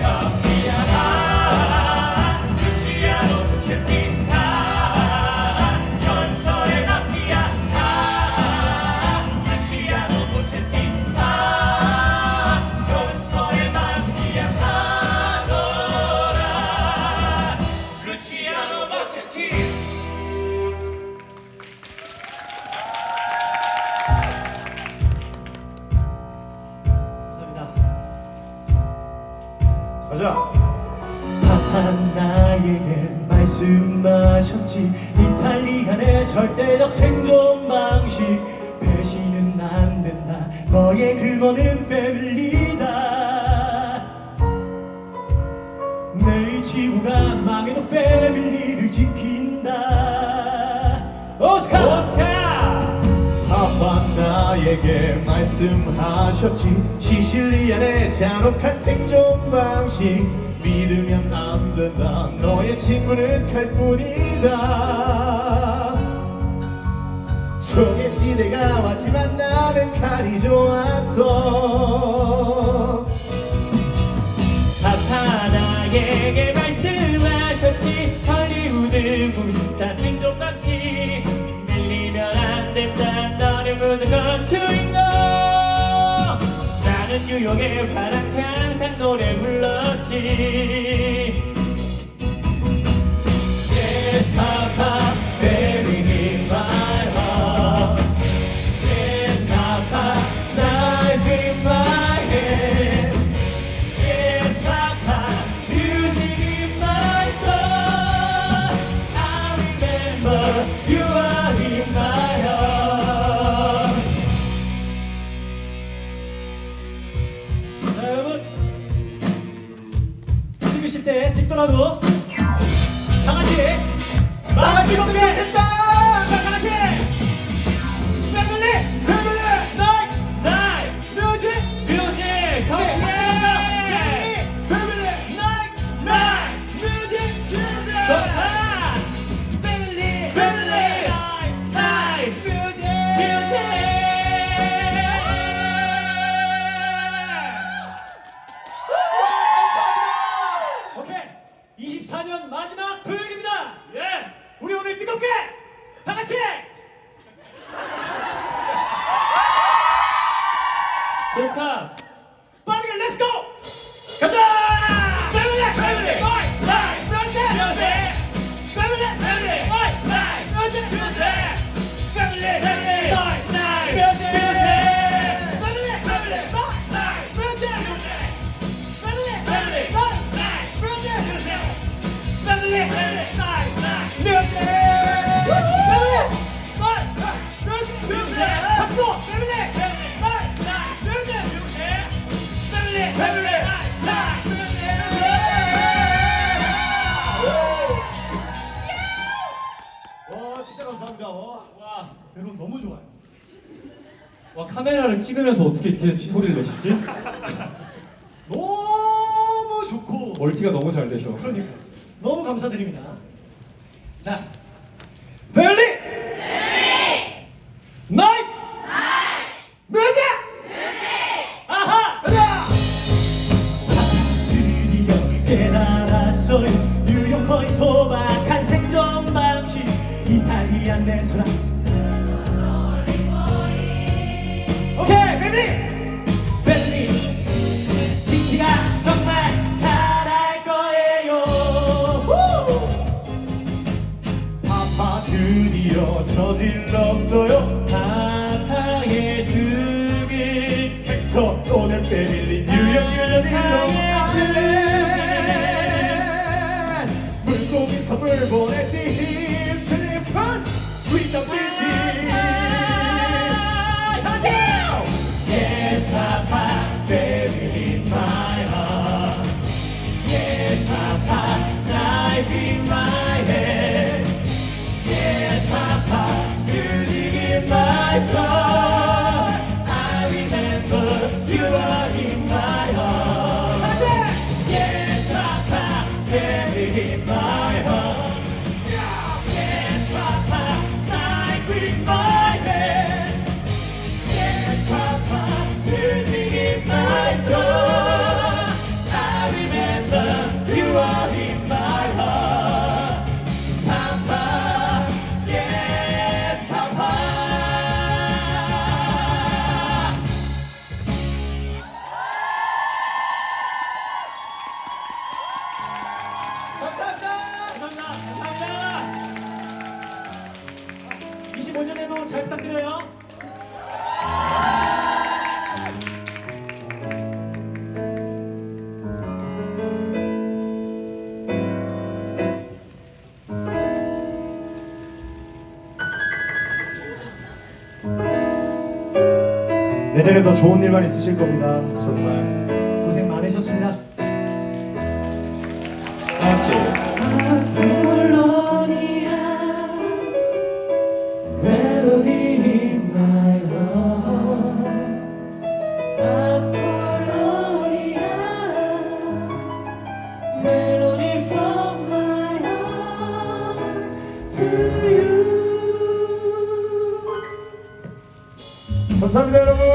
Omega. 가자. 파파 나에게 말씀하셨지. 이탈리안의 절대적 생존 방식. 배신은 안 된다. 너의 그거는 패밀리다. 내일 지구가 망해도 패밀리를 지킨다. 오스카! 오스카! 나에게 말씀하셨지. 시실리안의 잔혹한 생존 방식. 믿으면 안 된다. 너의 친구는 칼뿐이다. 총의 시대가 왔지만 나는 칼이 좋았어 무조건 주인공 나는 뉴욕의 파랑새 항상 노래 불렀지 ಅನ್ನೋದು 와, 진짜 감사합니다. 와. 와 여러분 너무 좋아요. 와 카메라를 찍으면서 어떻게 이렇게 소리를 내시지? 너무 좋고 멀티가 너무 잘 되셔. 그러니까 너무 감사드립니다. 자, 벨리, 나이, 뮤직, 아하, 가자. 드디어 깨달았어요. 뉴요커의 소박한 생존 방식, 이탈리안 레스토랑. 오케이, 벨리, 벨리. 지치가 저질렀어요. 파파의 죽을 서 오늘 패밀리 뉴욕 유저들로 물고기 선물 보냈지. 슬리퍼스. 위더 비 내년에 더 좋은 일만 있으실 겁니다. 정말. 고생 많으셨습니다. 다 같이. 아폴로니아 멜로디 in my heart 아폴로니아 멜로디 from my heart to you 감사합니다, 여러분.